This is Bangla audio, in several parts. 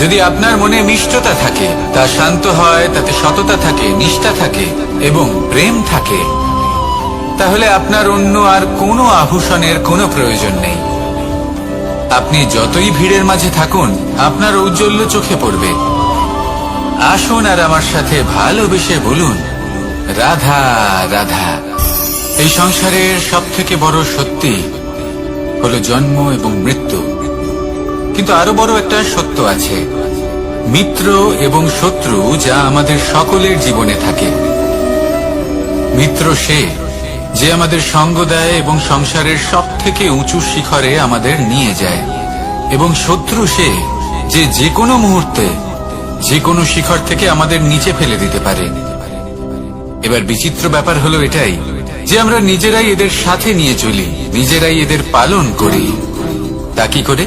যদি আপনার মনে মিষ্টতা থাকে, তা শান্ত হয়, তাতে সততা থাকে, নিষ্ঠা থাকে এবং প্রেম থাকে, তাহলে আপনার অন্য আর কোনো আভূষণের কোনো প্রয়োজন নেই। আপনি যতই ভিড়ের মাঝে থাকুন, আপনার ঔজ্জ্বল্য চোখে পড়বে। আসুন আর আমার সাথে ভালোবেসে বলুন, রাধা রাধা। এই সংসারের সব থেকে বড় সত্যি হলো জন্ম এবং মৃত্যু। কিন্তু আরও বড় একটা সত্য আছে। মিত্র এবং শত্রু যা আমাদের সকলের জীবনে থাকে। মিত্র সে যে আমাদের সঙ্গ দেয় এবং সংসারের সব থেকে উঁচু শিখরে আমাদের নিয়ে যায়। এবং শত্রু সে যে যে কোনো মুহূর্তে যে কোনো শিখর থেকে আমাদের নিচে ফেলে দিতে পারে। এবার বিচিত্র ব্যাপার হলো এটাই যে আমরা নিজেরাই এদের সাথে নিয়ে চলি, নিজেরাই এদের পালন করি। তা কি করে?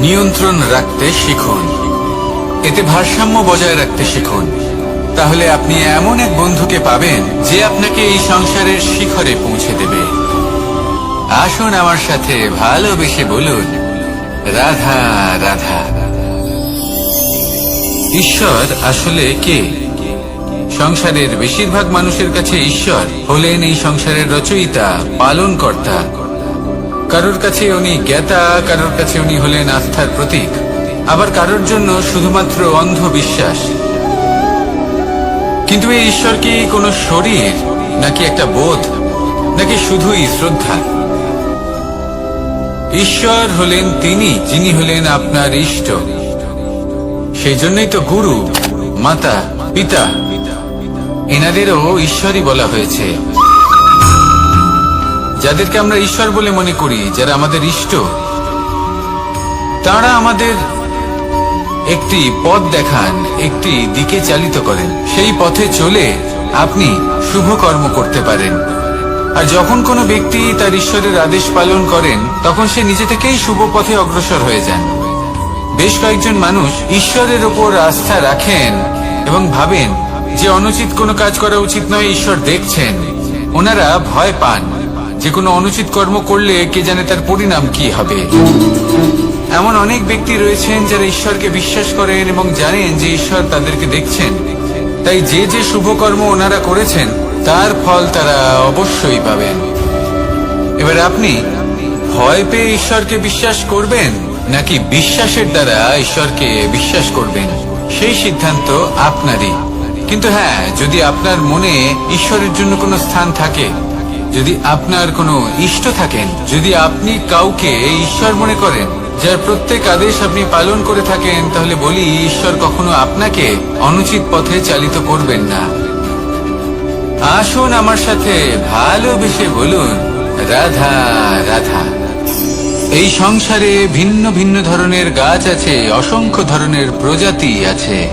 নিয়ন্ত্রণ রাখতে শিখুন। এতে ভারসাম্য বজায় রাখতে শিখুন। তাহলে আপনি এমন এক বন্ধুকে পাবেন যে আপনাকে এই সংসারের শিখরে পৌঁছে দেবে। আসুন আমার সাথে ভালোবেসে বলুন, রাধা রাধা। ঈশ্বর আসলে কে? সংসারের বেশিরভাগ মানুষের কাছে ঈশ্বর হলেন এই সংসারের রচয়িতা, পালনকর্তা। কারোর কাছে উনি জ্ঞাতা, কারোর কাছে উনি হলেন আস্থার প্রতীক। আবার কারোর জন্য শুধুমাত্র অন্ধ বিশ্বাস কিন্তু এই ঈশ্বর কি কোনো শরীর, নাকি একটা বোধ, নাকি শুধুই শ্রদ্ধা? ঈশ্বর হলেন তিনি, যিনি হলেন আপনার ইষ্ট। সেই জন্যই তো গুরু, মাতা, পিতা, এনাদেরও ঈশ্বরই বলা হয়েছে। যাদেরকে আমরা ঈশ্বর বলে মনে করি, যারা আমাদের ইষ্ট, তারা আমাদের একটি পথ দেখান, একটি দিকে চালিত করেন। সেই পথে চলে আপনি শুভ কর্ম করতে পারেন। আর যখন কোনো ব্যক্তি তার ঈশ্বরের আদেশ পালন করেন, তখন সে নিজে থেকেই শুভ পথে অগ্রসর হয়ে যান। বেশ কয়েকজন মানুষ ঈশ্বরের ওপর আস্থা রাখেন এবং ভাবেন যে অনুচিত কোনো কাজ করা উচিত নয়, ঈশ্বর দেখছেন। ওনারা ভয় পান। যে কোনো অনুচিত কর্ম করলে কে জানে তার পরিণাম কি হবে? এমন অনেক ব্যক্তি রয়েছেন যারা ঈশ্বরকে বিশ্বাস করেন এবং জানেন যে ঈশ্বর তাদেরকে দেখছেন। তাই যে যে শুভ কর্ম ওনারা করেছেন, তার ফল তারা অবশ্যই পাবেন। এবার আপনি ভয় পেয়ে ঈশ্বরকে বিশ্বাস করবেন, নাকি বিশ্বাসের দ্বারা ঈশ্বরকে বিশ্বাস করবেন? সেই সিদ্ধান্ত আপনারই। কিন্তু হ্যাঁ যদি আপনার মনে ঈশ্বরের জন্য কোনো স্থান থাকে যদি আপনার কোনো ইষ্ট থাকেন, যদি আপনি কাউকে ঈশ্বর মনে করেন, যার প্রত্যেক আদেশ আপনি পালন করে থাকেন, তাহলে বলি ঈশ্বর কখনো আপনাকে অনুচিত পথে চালিত করবেন না। আসুন আমার সাথে ভালোবেসে বলুন, রাধা রাধা। এই সংসারে ভিন্ন ভিন্ন ধরনের গাছ আছে, অসংখ্য ধরনের প্রজাতি আছে।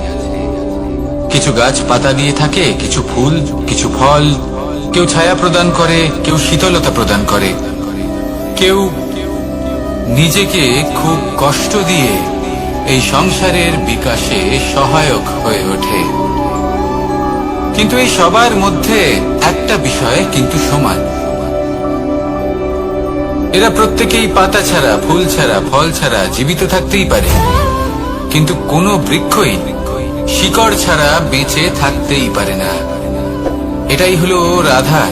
কিছু গাছ পাতা দিয়ে থাকে, কিছু ফুল, কিছু ফল কেউ ছায়া প্রদান করে, কেউ শীতলতা প্রদান করে। কেউ নিজেকে খুব কষ্ট দিয়ে এই সংসারের বিকাশে সহায়ক হয়ে ওঠে। কিন্তু এই সবার মধ্যে একটা বিষয় কিন্তু সমান। এরা প্রত্যেকেই পাতা ছাড়া, ফুল ছাড়া, ফল ছাড়া জীবিত থাকতেই পারে। কিন্তু কোনো বৃক্ষই শিকড় ছাড়া বেঁচে থাকতেই পারে না। এটাই হলো রাধা।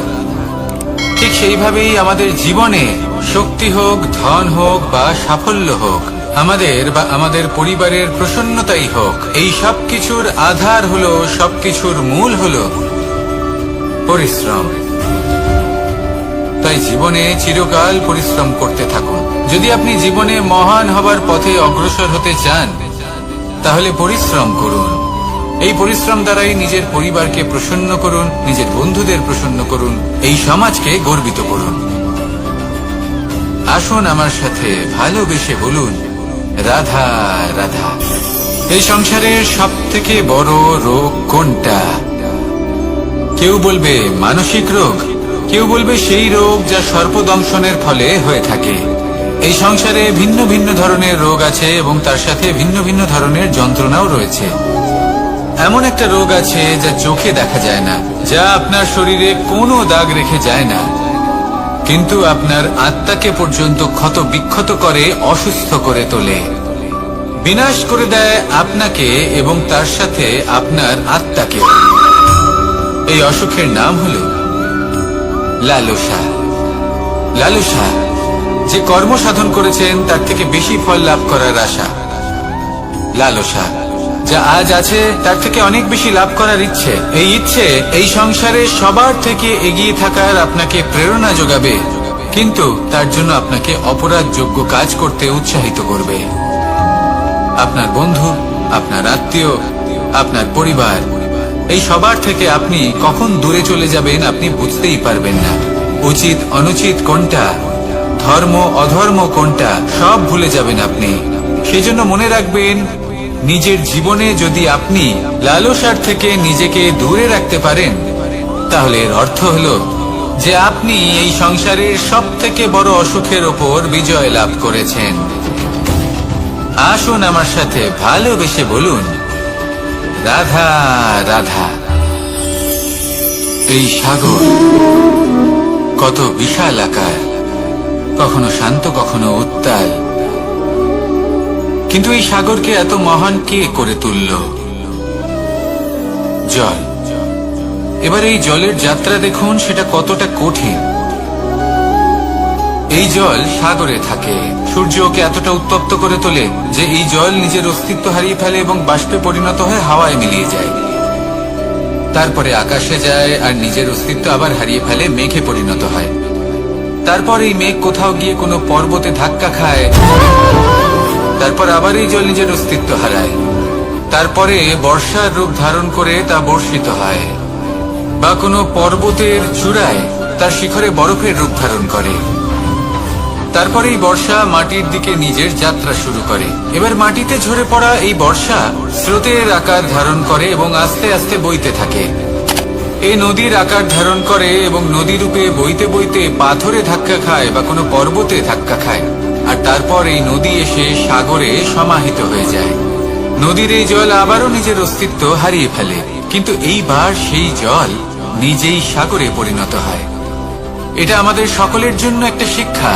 ঠিক সেইভাবেই আমাদের জীবনে শক্তি হোক, ধন হোক বা সাফল্য হোক, আমাদের বা আমাদের পরিবারের প্রসন্নতাই হোক, এই সব কিছুর আধার হলো, সবকিছুর মূল হলো পরিশ্রম। তাই জীবনে চিরকাল পরিশ্রম করতে থাকুন। যদি আপনি জীবনে মহান হবার পথে অগ্রসর হতে চান, তাহলে পরিশ্রম করুন। এই পরিশ্রম দ্বারাই নিজের পরিবারকে প্রসন্ন করুন, নিজের বন্ধুদের প্রসন্ন করুন, এই সমাজকে গর্বিত করুন। আসুন আমার সাথে ভালোবেসে বলুন, রাধা রাধা। এই সংসারের সব থেকে বড় রোগ কোনটা? কেউ বলবে মানসিক রোগ, কেউ বলবে সেই রোগ যা সর্পদংশনের ফলে হয়ে থাকে। এই সংসারে ভিন্ন ভিন্ন ধরনের রোগ আছে এবং তার সাথে ভিন্ন ভিন্ন ধরনের যন্ত্রণাও রয়েছে। এমন একটা রোগ আছে যা চোখে দেখা যায় না, যা আপনার শরীরে কোনো দাগ রেখে যায় না। কিন্তু আপনার আত্মাকে পর্যন্ত ক্ষত বিক্ষত করে, অসুস্থ করে তোলে। বিনাশ করে দেয় আপনাকে এবং তার সাথে আপনার আত্মাকে এই অসুখের নাম হল লালসা। লালসা, যে কর্ম সাধন করেছেন, তার থেকে বেশি ফল লাভ করার আশা। লালসা। যা আজ আছে, তার থেকে অনেক বেশি লাভ করার ইচ্ছে। এই ইচ্ছে, এই সংসারে সবার থেকে এগিয়ে থাকার আপনাকে প্রেরণা যোগাবে। কিন্তু তার জন্য আপনাকে অপরাধযোগ্য কাজ করতে উৎসাহিত করবে। আপনার বন্ধু, আপনার আত্মীয়, আপনার পরিবার, এই সবার থেকে আপনি কখন দূরে চলে যাবেন আপনি বুঝতেই পারবেন না। উচিত, অনুচিত কোনটা, ধর্ম, অধর্ম কোনটা, সব ভুলে যাবেন আপনি। সেজন্য মনে রাখবেন নিজের জীবনে যদি আপনি লালসার থেকে নিজেকে দূরে রাখতে পারেন, তাহলে এর অর্থ হলো যে আপনি এই সংসারের সব থেকে বড় অসুখের ওপর বিজয় লাভ করেছেন। আসুন আমার সাথে ভালোবেসে বলুন, রাধা রাধা, এই সাগর কত বিশাল আকার, কখনো শান্ত, কখনো উত্তাল। কিন্তু এই সাগরকে এত মহান কে করে তুলল? জল। এবার এই জলের যাত্রা দেখুন, সেটা কতটা কঠিন। এই জল সাগরে থাকে। সূর্য ওকে এতটা উত্তপ্ত করে তোলে যে এই জল নিজের অস্তিত্ব হারিয়ে ফেলে এবং বাষ্পে পরিণত হয়ে হাওয়ায় মিলিয়ে যায়। তারপরে আকাশে যায় আর নিজের অস্তিত্ব আবার হারিয়ে ফেলে মেঘে পরিণত হয়। তারপর এই মেঘ কোথাও গিয়ে কোনো পর্বতে ধাক্কা খায়। তারপর আবার এই জল নিজের অস্তিত্ব হারায়। তারপরে বর্ষার রূপ ধারণ করে তা বর্ষিত হয়। বা কোনো পর্বতের চূড়ায় তার শিখরে বরফের রূপ ধারণ করে। তারপরে এই বর্ষা মাটির দিকে নিজের যাত্রা শুরু করে। এবার মাটিতে ঝরে পড়া এই বর্ষা স্রোতের আকার ধারণ করে এবং আস্তে আস্তে বইতে থাকে। এই নদীর আকার ধারণ করে এবং নদী রূপে বইতে বইতে পাথরে ধাক্কা খায় বা কোনো পর্বতে ধাক্কা খায়। আর তারপর এই নদী এসে সাগরে সমাহিত হয়ে যায়। নদীর এই জল আবারও নিজের অস্তিত্ব হারিয়ে ফেলে, কিন্তু এইবার সেই জল নিজেই সাগরে পরিণত হয়। এটা আমাদের সকলের জন্য একটা শিক্ষা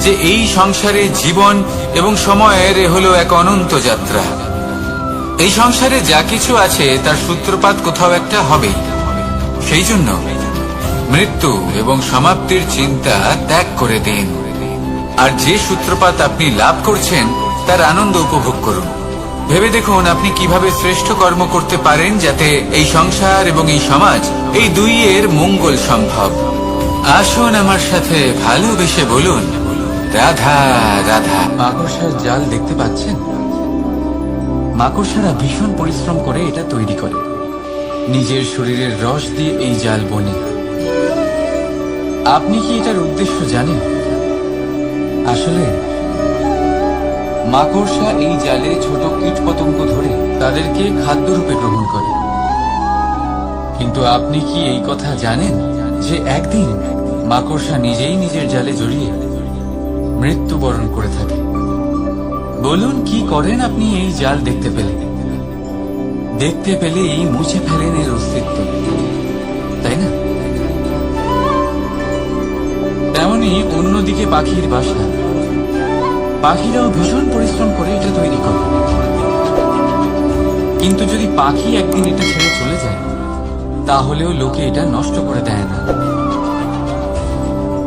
যে এই সংসারে জীবন এবং সময়ের হলো এক অনন্ত যাত্রা। এই সংসারে যা কিছু আছে তার সূত্রপাত কোথাও একটা হবেই। সেই জন্য মৃত্যু এবং সমাপ্তির চিন্তা ত্যাগ করে দিন। আর যে সূত্রপাত আপনি লাভ করছেন, তার আনন্দ উপভোগ করুন। ভেবে দেখুন আপনি কীভাবে শ্রেষ্ঠ কর্ম করতে পারেন যাতে এই সংসার এবং এই সমাজ, এই দুই এর মঙ্গল সম্ভব। আসুন আমার সাথে ভালোবেসে বলুন, রাধা রাধা। মাকড়সার জাল দেখতে পাচ্ছেন? মাকড়সারা ভীষণ পরিশ্রম করে এটা তৈরি করে। নিজের শরীরের রস দিয়ে এই জাল বনে। আপনি কি এটার উদ্দেশ্য জানেন? আসলে, মাকড়সা এই জালে ছোট কীট পতঙ্গ ধরে তাদেরকে খাদ্যরূপে গ্রহণ করে। কিন্তু আপনি কি এই কথা জানেন যে একদিন মাকড়সা নিজেই নিজের জালে জড়িয়ে মৃত্যুবরণ করে থাকে? বলুন, কি করেন আপনি এই জাল দেখতে পেলে? দেখতে পেলে এই মুছে ফেলেন এর অস্তিত্ব। তাই না? তেমনি অন্যদিকে পাখির বাসা। পাখিরাও ভীষণ পরিশ্রম করে এটা তৈরি করে। কিন্তু যদি পাখি একদিন এটা ছেড়ে চলে যায়, তাহলেও লোকে এটা নষ্ট করে দেয় না।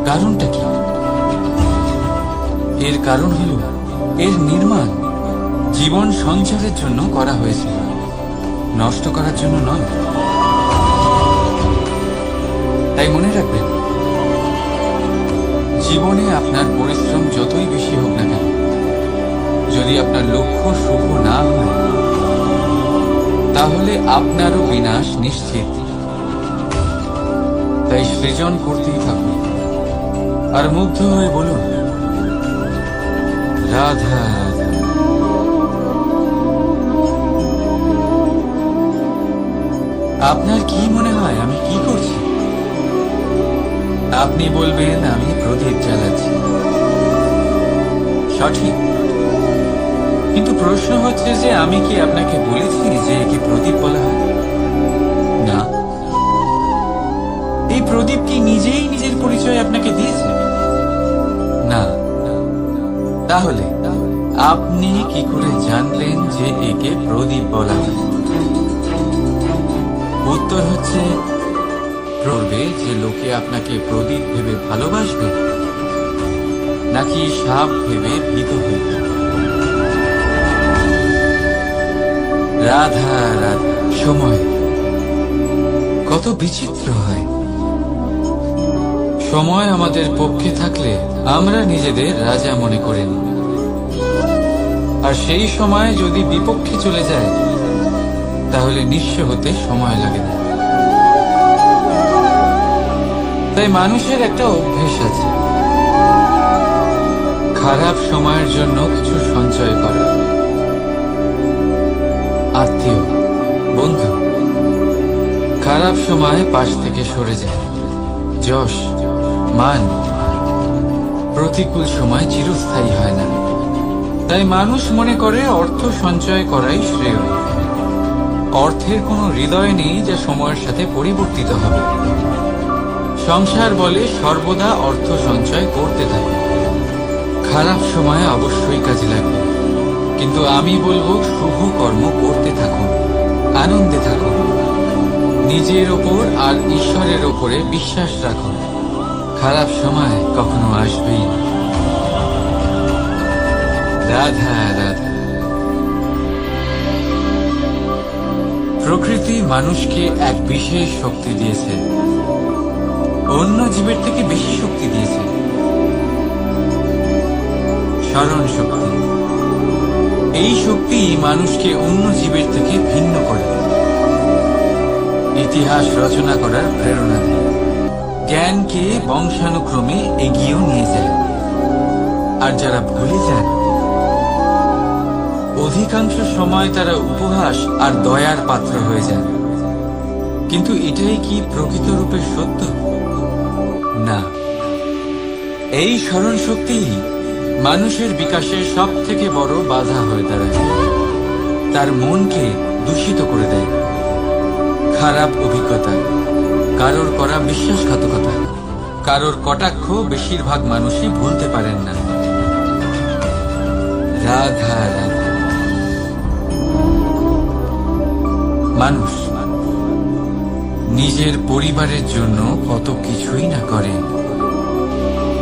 কারণটা কি? এর কারণ হল, এর নির্মাণ জীবন সঞ্চারের জন্য করা হয়েছিল। নষ্ট করার জন্য নয়। তাই মনে রাখবেন জীবনে আপনার পরিশ্রম যতই বেশি হোক না কেন, যদি আপনার লক্ষ্য শুভ না হয়, তাহলে আপনারও বিনাশ নিশ্চিত। তাই সৃজন করতেই থাকুন। আর মুগ্ধ হয়ে বলুন, রাধা আপনার কি মনে হয়, আমি আপনি বলবেন, আমি প্রদীপ জ্বালাচ্ছি। সঠিক। কিন্তু প্রশ্ন হচ্ছে যে, আমি কি আপনাকে বলেছি যে একে প্রদীপ বলা হয়? না। এই প্রদীপ কি নিজেই নিজের পরিচয় আপনাকে দিয়েছে? না তাহলে, আপনি কি করে জানলেন যে একে প্রদীপ বলা হয়? উত্তর হচ্ছে করবে যে লোকে আপনাকে প্রদীপ ভেবে ভালোবাসবে, নাকি সাপ ভেবে ভীত হয়ে রাধা রাধা, সময়। কত বিচিত্র হয়। সময় আমাদের পক্ষে থাকলে আমরা নিজেদের রাজা মনে করে আর সেই সময় যদি বিপক্ষে চলে যায়, তাহলে নিঃস্ব হতে সময় লাগে না। তাই মানুষের একটা অভ্যেস আছে। খারাপ সময়ের জন্য কিছু সঞ্চয় করা। আত্মীয়, বন্ধু, খারাপ সময় পাশ থেকে সরে যায়। যশ, মান, প্রতিকূল সময় চিরস্থায়ী হয় না। তাই মানুষ মনে করে অর্থ সঞ্চয় করাই শ্রেয়। অর্থের কোনো হৃদয় নেই যা সময়ের সাথে পরিবর্তিত হবে। সংসার বলে সর্বদা অর্থ সঞ্চয় করতে থাকে। খারাপ সময় অবশ্যই কাজে লাগবে। কিন্তু আমি বলব, শুভ কর্ম করতে থাকুন, আনন্দে থাকুন। নিজের ওপর আর ঈশ্বরের ওপরে বিশ্বাস রাখুন। খারাপ সময় কখনো আসবেই না। রাধা রাধা। প্রকৃতি মানুষকে এক বিশেষ শক্তি দিয়েছে। অন্য জীবের থেকে বেশি শক্তি দিয়েছে। স্মরণ শক্তি। এই শক্তি মানুষকে অন্য জীবের থেকে ভিন্ন করে। ইতিহাস রচনা করার প্রেরণা দেয়। জ্ঞানকে বংশানুক্রমে এগিয়েও নিয়ে যায়। আর যারা ভুলে যান অধিকাংশ সময় তারা উপহাস আর দয়ার পাত্র হয়ে যান কিন্তু এটাই কি প্রকৃত রূপে সত্য? এই স্মরণ শক্তি মানুষের বিকাশে সব থেকে বড় বাধা হয়ে দাঁড়ায়। তার মনকে দূষিত করে দেয়। খারাপ অভিজ্ঞতা, কারোর করা বিশ্বাসঘাতকতা, কারোর কটাক্ষ বেশিরভাগ মানুষই ভুলতে পারেন না। রাধা মানুষ, নিজের পরিবারের জন্য কত কিছুই না করে।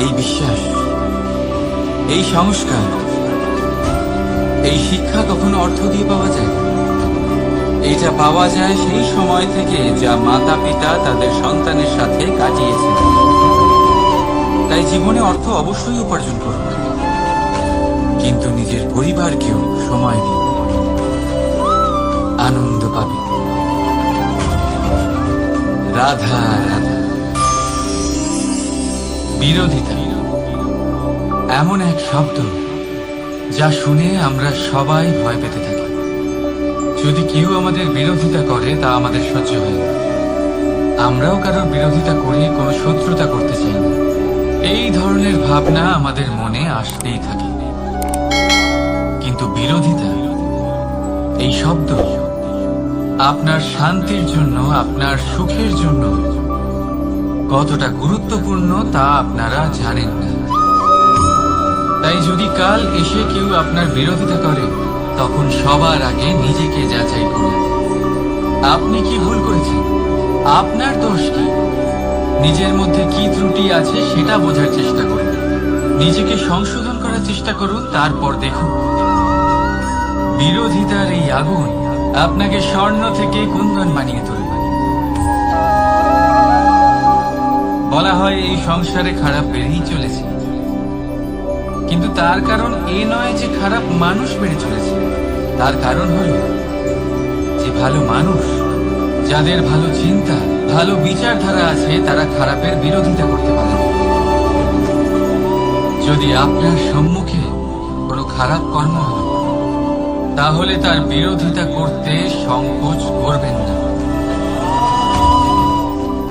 এই বিশ্বাস, এই সংস্কার, এই শিক্ষা কখনো অর্থ দিয়ে পাওয়া যায়? না। এইটা পাওয়া যায় সেই সময় থেকে যা মাতা পিতা তাদের সন্তানের সাথে কাটিয়েছেন। তাই জীবনে অর্থ অবশ্যই উপার্জন করুন। কিন্তু নিজের পরিবারকেও সময় দিন। আনন্দ পাবে রাধা রাধা বিরোধিতা। এমন এক শব্দ যা শুনে আমরা সবাই ভয় পেতে থাকি। যদি কেউ আমাদের বিরোধিতা করে, তা আমাদের সহ্য হয় না। আমরাও কারোর বিরোধিতা করে কোনো শত্রুতা করতে চাই না। এই ধরনের ভাবনা আমাদের মনে আসতেই থাকে। কিন্তু বিরোধিতা, এই শব্দ আপনার শান্তির জন্য, আপনার সুখের জন্য কতটা গুরুত্বপূর্ণ তা আপনারা জানেন না। তাই যদি কাল এসে কেউ আপনার বিরোধিতা করে, তখন সবার আগে নিজেকে যাচাই করুন। আপনি কি ভুল করেছেন? আপনার দোষ কি? নিজের মধ্যে কি ত্রুটি আছে সেটা বোঝার চেষ্টা করুন। নিজেকে সংশোধন করার চেষ্টা করুন, তারপর দেখুন। বিরোধিতার এই আগুন আপনাকে স্বর্ণ থেকে কুন্দন বানিয়ে বলা হয় এই সংসারে খারাপ বেড়েই চলেছে। কিন্তু তার কারণ এ নয় যে খারাপ মানুষ বেড়ে চলেছে। তার কারণ হল যে ভালো মানুষ, যাদের ভালো চিন্তা, ভালো বিচারধারা আছে, তারা খারাপের বিরোধিতা করতে পারে যদি আপনার সম্মুখে কোনো খারাপ কর্ম হয়, তাহলে তার বিরোধিতা করতে সংকোচ করবেন না।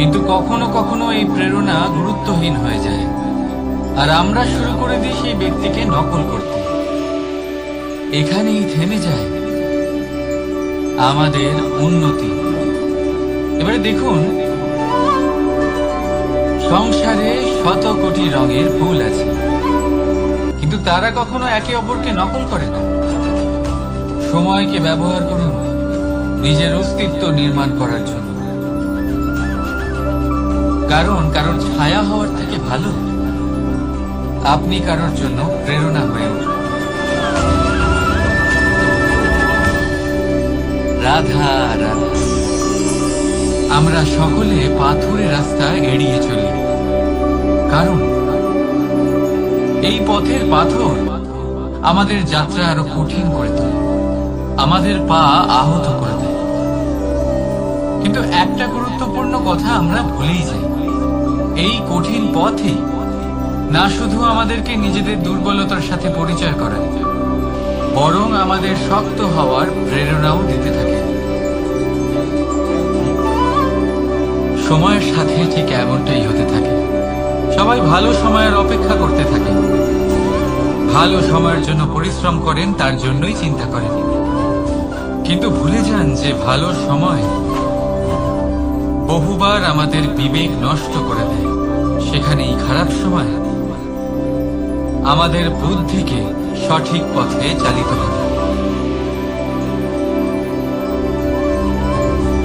কিন্তু কখনো কখনো এই প্রেরণা গুরুত্বহীন হয়ে যায়। আর আমরা শুরু করে দিই সেই ব্যক্তিকে নকল করতে। এখানেই থেমে যায় আমাদের উন্নতি। এবারে দেখুন, সংসারে শত কোটি রঙের ফুল আছে, কিন্তু তারা কখনো একে অপরকে নকল করে না। সময়কে ব্যবহার করুন, নিজের অস্তিত্ব নির্মাণ করার জন্য। কারণ কারণ ছায়া হওয়ার থেকে ভালো। আপনি কারোর জন্য প্রেরণা হয়ে উঠুন। রাধা রাধা। আমরা সকলে পাথুরে রাস্তা এড়িয়ে চলি। কারণ, এই পথের পাথর আমাদের যাত্রা আরও কঠিন করে তোলে। আমাদের পা আহত করে দেয়। একটা গুরুত্বপূর্ণ কথা আমরা ভুলেই যাই। এই কঠিন পথে না শুধু আমাদেরকে নিজেদের দুর্বলতার সাথে পরিচয় করায়, বরং আমাদের শক্ত হওয়ার প্রেরণাও দিতে থাকে। সময়ের সাথে ঠিক এমনটাই হতে থাকে। সবাই ভালো সময়ের অপেক্ষা করতে থাকে। ভালো সময়ের জন্য পরিশ্রম করেন, তার জন্যই চিন্তা করেন। কিন্তু ভুলে যান যে ভালো সময় বহুবার আমাদের বিবেক নষ্ট করে দেয়। সেখানেই খারাপ সময় আমাদের বুদ্ধিকে সঠিক পথে চালিত করে।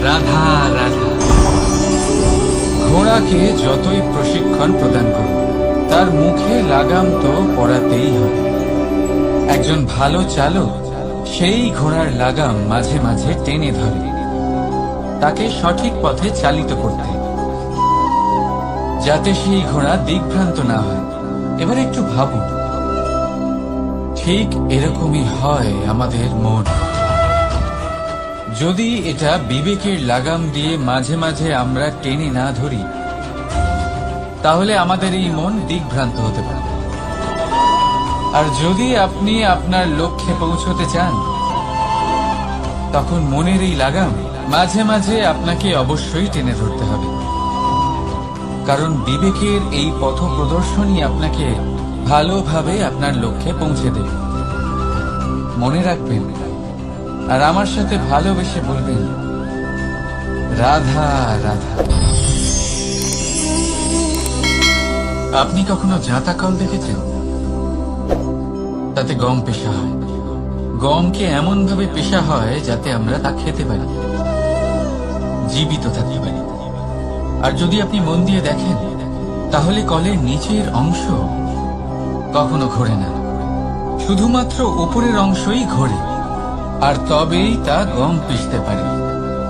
রাধা রাধা। ঘোড়াকে যতই প্রশিক্ষণ প্রদান করুন তার মুখে লাগাম তো পড়াতেই হবে। একজন ভালো চালক, সেই ঘোড়ার লাগাম মাঝে মাঝে টেনে ধরে। তাকে সঠিক পথে চালিত করতে যাতে সেই ঘোড়া দিকভ্রান্ত না হয়। এবার একটু ভাবুন। ঠিক এরকমই হয় আমাদের মন। যদি এটা বিবেকের লাগাম দিয়ে মাঝে মাঝে আমরা টেনে না ধরি, তাহলে আমাদের এই মন দিকভ্রান্ত হতে পারে। আর যদি আপনি আপনার লক্ষ্যে পৌঁছতে চান, তখন মনের এই লাগাম মাঝে মাঝে আপনাকে অবশ্যই টেনে ধরতে হবে। কারণ বিবেকের এই পথ প্রদর্শনই আপনাকে ভালোভাবে আপনার লক্ষ্যে পৌঁছে দেবে। মনে রাখবেন, আর আমার সাথে ভালোবেসে বলবেন, রাধা রাধা। আপনি কখনো জাঁতা কল দেখেছেন? তাতে গম পেশা হয়। গমকে এমন ভাবে পেশা হয় যাতে আমরা তা খেতে পারি। জীবিত থাকতে পারি। আর যদি আপনি মন দিয়ে দেখেন, তাহলে কলের নিচের অংশ কখনো ঘোরে না। শুধুমাত্র উপরের অংশই ঘোরে। আর তবেই তা গম পিষতে পারে।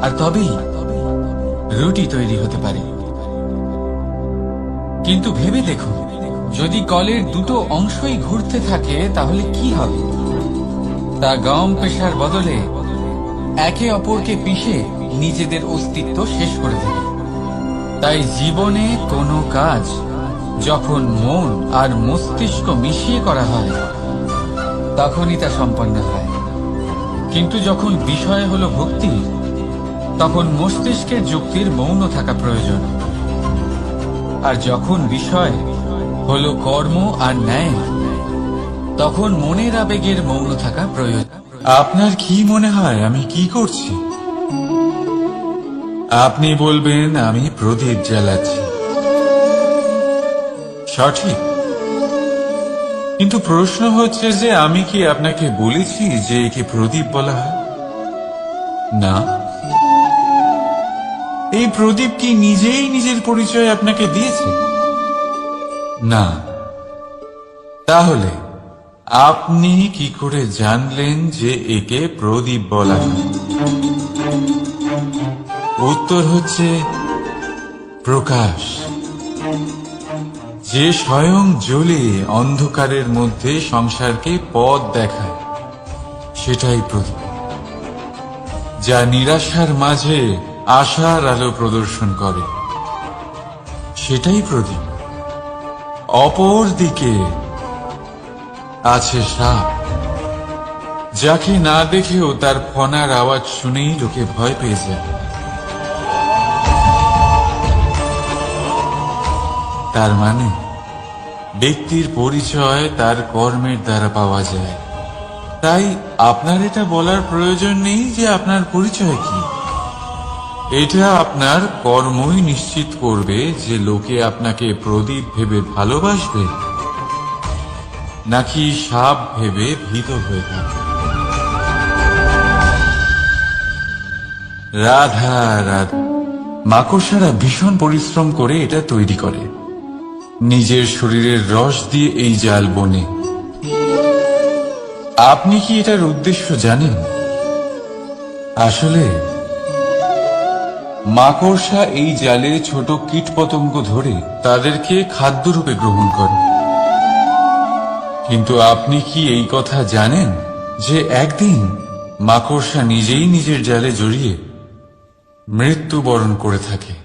আর তবেই রুটি তৈরি হতে পারে। কিন্তু ভেবে দেখুন, যদি কলের দুটো অংশই ঘুরতে থাকে, তাহলে কি হবে? তা গম পেশার বদলে একে অপরকে পিষে নিজেদের অস্তিত্ব শেষ করে দেবে। তাই জীবনে কোনো কাজ যখন মন আর মস্তিষ্ক মিশিয়ে করা হয়, তখনই তা সম্পন্ন হয়। কিন্তু যখন বিষয় হলো ভক্তি, তখন মস্তিষ্কের যুক্তির মৌন থাকা প্রয়োজন। আর যখন বিষয় হলো কর্ম আর ন্যায়, তখন মনের আবেগের মৌন থাকা প্রয়োজন। আপনার কি মনে হয় আমি কি করছি? আপনি বলবেন, আমি প্রদীপ জ্বালাচ্ছি। সঠিক। কিন্তু প্রশ্ন হচ্ছে যে, আমি কি আপনাকে বলেছি যে একে প্রদীপ বলা হয়? না। এই প্রদীপ কি নিজেই নিজের পরিচয় আপনাকে দিয়েছে? না। তাহলে, আপনি কি করে জানলেন যে একে প্রদীপ বলা হয়? উত্তর হচ্ছে প্রকাশ। যে স্বয়ং জ্বলে অন্ধকারের মধ্যে সংসারকে পথ দেখায়, সেটাই প্রদীপ যা নিরাশার মাঝে আশার আলো প্রদর্শন করে, সেটাই প্রদীপ অপর দিকে আছে সাপ, যাকে না দেখেও তার ফনার আওয়াজ শুনেই লোকে ভয় পেয়ে যায়। তার মানে? ব্যক্তির পরিচয় তার কর্মের দ্বারা পাওয়া যায়। তাই আপনার এটা বলার প্রয়োজন নেই যে আপনার পরিচয় কি। এটা আপনার কর্মই নিশ্চিত করবে যে লোকে আপনাকে প্রদীপ ভেবে ভালোবাসবে, নাকি সাপ ভেবে ভীত হয়ে থাকে। রাধা রাধা। মাকড়সারা ভীষণ পরিশ্রম করে এটা তৈরি করে। নিজের শরীরের রস দিয়ে এই জাল বনে। আপনি কি এটার উদ্দেশ্য জানেন? আসলে, মাকড়সা এই জালে ছোট কীটপতঙ্গ ধরে তাদেরকে খাদ্যরূপে গ্রহণ করে। কিন্তু আপনি কি এই কথা জানেন যে একদিন মাকড়সা নিজেই নিজের জালে জড়িয়ে মৃত্যুবরণ করে থাকে?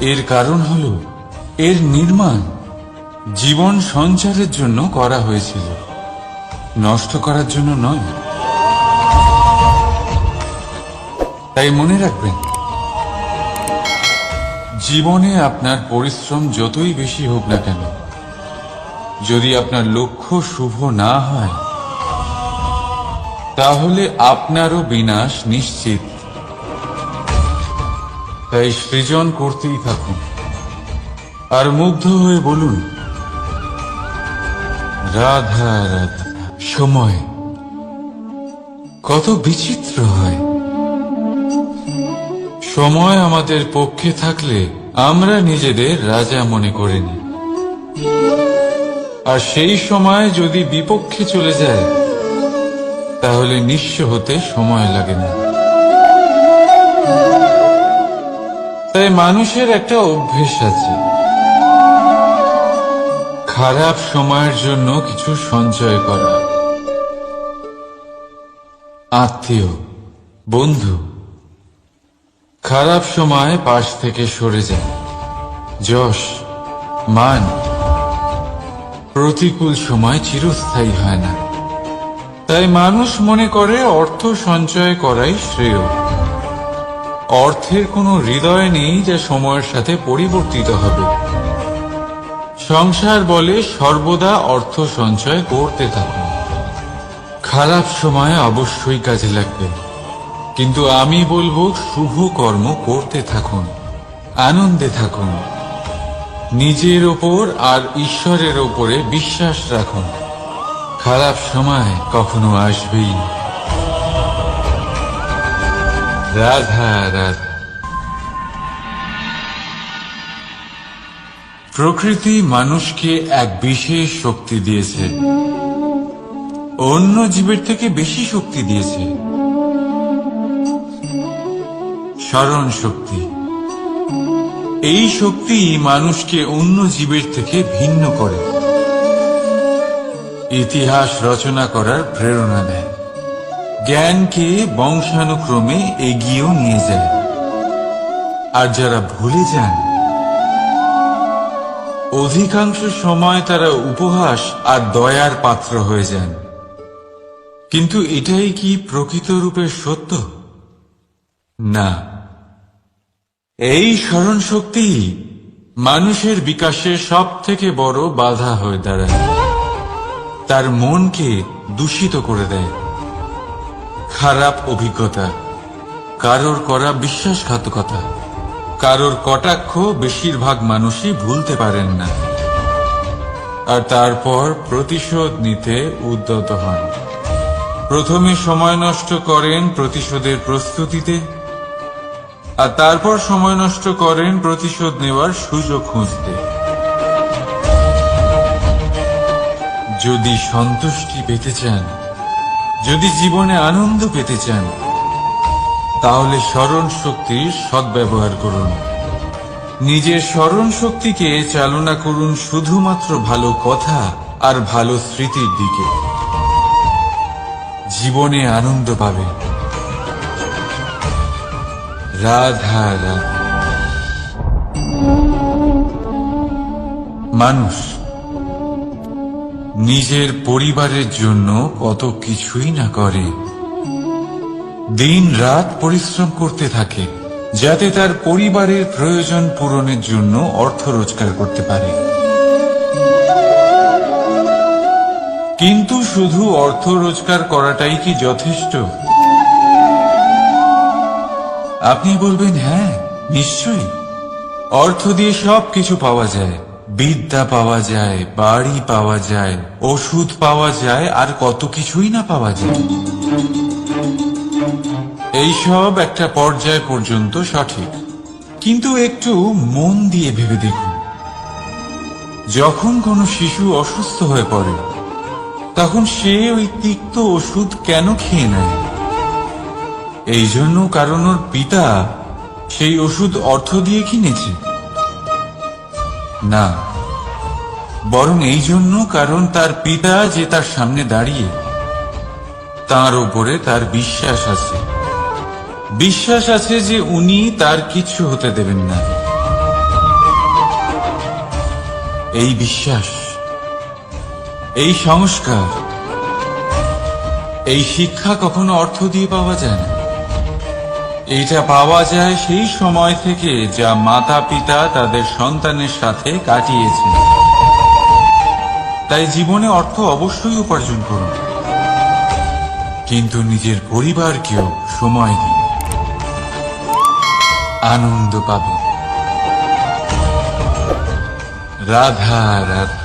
এর কারণ হল, এর নির্মাণ জীবন সঞ্চারের জন্য করা হয়েছিল, নষ্ট করার জন্য নয়। তাই মনে রাখবেন, জীবনে আপনার পরিশ্রম যতই বেশি হোক না কেন, যদি আপনার লক্ষ্য শুভ না হয়, তাহলে আপনারও বিনাশ নিশ্চিত। তাই সৃজন করতেই থাকুন। আর মুগ্ধ হয়ে বলুন, রাধা রাধা, সময় কত বিচিত্র হয়। সময় আমাদের পক্ষে থাকলে আমরা নিজেদের রাজা মনে করে নি। আর সেই সময় যদি বিপক্ষে চলে যায়, তাহলে নিঃস্ব হতে সময় লাগে না। তাই মানুষের একটা অভ্যেস আছে। খারাপ সময়ের জন্য কিছু সঞ্চয় করা। আত্মীয়, বন্ধু, খারাপ সময় পাশ থেকে সরে যায়। যশ, মান, প্রতিকূল সময় চিরস্থায়ী হয় না। তাই মানুষ মনে করে অর্থ সঞ্চয় করাই শ্রেয়। অর্থের কোনো হৃদয় নেই যা সময়ের সাথে পরিবর্তিত হবে। সংসার বলে সর্বদা অর্থ সঞ্চয় করতে থাকুন। খারাপ সময় অবশ্যই কাজে লাগবে। কিন্তু আমি বলব, শুভ কর্ম করতে থাকুন, আনন্দে থাকুন। নিজের ওপর আর ঈশ্বরের ওপরে বিশ্বাস রাখুন। খারাপ সময় কখনো আসবেই। না। রাধা রাধা। প্রকৃতি মানুষকে এক বিশেষ শক্তি দিয়েছে। অন্য জীবের থেকে বেশি শক্তি দিয়েছে। স্মরণ শক্তি। এই শক্তি মানুষকে অন্য জীবের থেকে ভিন্ন করে। ইতিহাস রচনা করার প্রেরণা দেয়। জ্ঞানকে বংশানুক্রমে এগিয়েও নিয়ে যায়? আর যারা ভুলে যান, অধিকাংশ সময় তারা উপহাস আর দয়ার পাত্র হয়ে যান। কিন্তু এটাই কি প্রকৃত রূপে সত্য? না। এই স্মরণ শক্তি মানুষের বিকাশে সব থেকে বড় বাধা হয়ে দাঁড়ায়। তার মনকে দূষিত করে দেয়। খারাপ অভিজ্ঞতা। কারোর করা বিশ্বাসঘাতকতা। কারোর কটাক্ষ বেশিরভাগ মানুষই ভুলতে পারেন না। আর তারপর প্রতিশোধ নিতে উদ্যত হন। প্রথমে সময় নষ্ট করেন প্রতিশোধের প্রস্তুতিতে, আর তারপর সময় নষ্ট করেন প্রতিশোধ নেওয়ার সুযোগ খুঁজতে। যদি সন্তুষ্টি পেতে চান যদি জীবনে আনন্দ পেতে চান, তাহলে স্মরণ শক্তির সদ্ব্যবহার করুন। নিজের স্মরণ শক্তিকে চালনা করুন শুধুমাত্র ভালো কথা আর ভালো স্মৃতির দিকে। জীবনে আনন্দ পাবেন রাধা রাধা। মানুষ। নিজের পরিবারের জন্য কত কিছুই না করে। দিন রাত পরিশ্রম করতে থাকে, যাতে তার পরিবারের প্রয়োজন পূরণের জন্য অর্থ রোজগার করতে পারে। কিন্তু শুধু অর্থ রোজগার করাটাই কি যথেষ্ট? আপনি বলবেন হ্যাঁ নিশ্চয়ই। অর্থ দিয়ে সব কিছু পাওয়া যায়। বিদ্যা পাওয়া যায়, বাড়ি পাওয়া যায়, ওষুধ পাওয়া যায়, আর কত কিছুই না পাওয়া যায়। এইসব একটা পর্যায় পর্যন্ত সঠিক। কিন্তু একটু মন দিয়ে ভেবে দেখুন। যখন কোনো শিশু অসুস্থ হয়ে পড়ে, তখন সে ওই তিক্ত ওষুধ কেন খেয়ে নেয়? এই জন্য কারণ ওর পিতা সেই ওষুধ অর্থ দিয়ে কিনেছে। না। বরং এই জন্য কারণ তার পিতা যে তার সামনে দাঁড়িয়ে, তার উপরে তার বিশ্বাস আছে। বিশ্বাস আছে যে উনি তার কিছু হতে দেবেন না। এই বিশ্বাস, এই সংস্কার, এই শিক্ষা কখনো অর্থ দিয়ে পাওয়া যায় না। এইটা পাওয়া যায় সেই সময় থেকে যা মাতা পিতা তাদের সন্তানের সাথে কাটিয়েছেন। তাই জীবনে অর্থ অবশ্যই উপার্জন করুন। কিন্তু নিজের পরিবারকেও সময় দিন। আনন্দ পাবেন। রাধা রাধা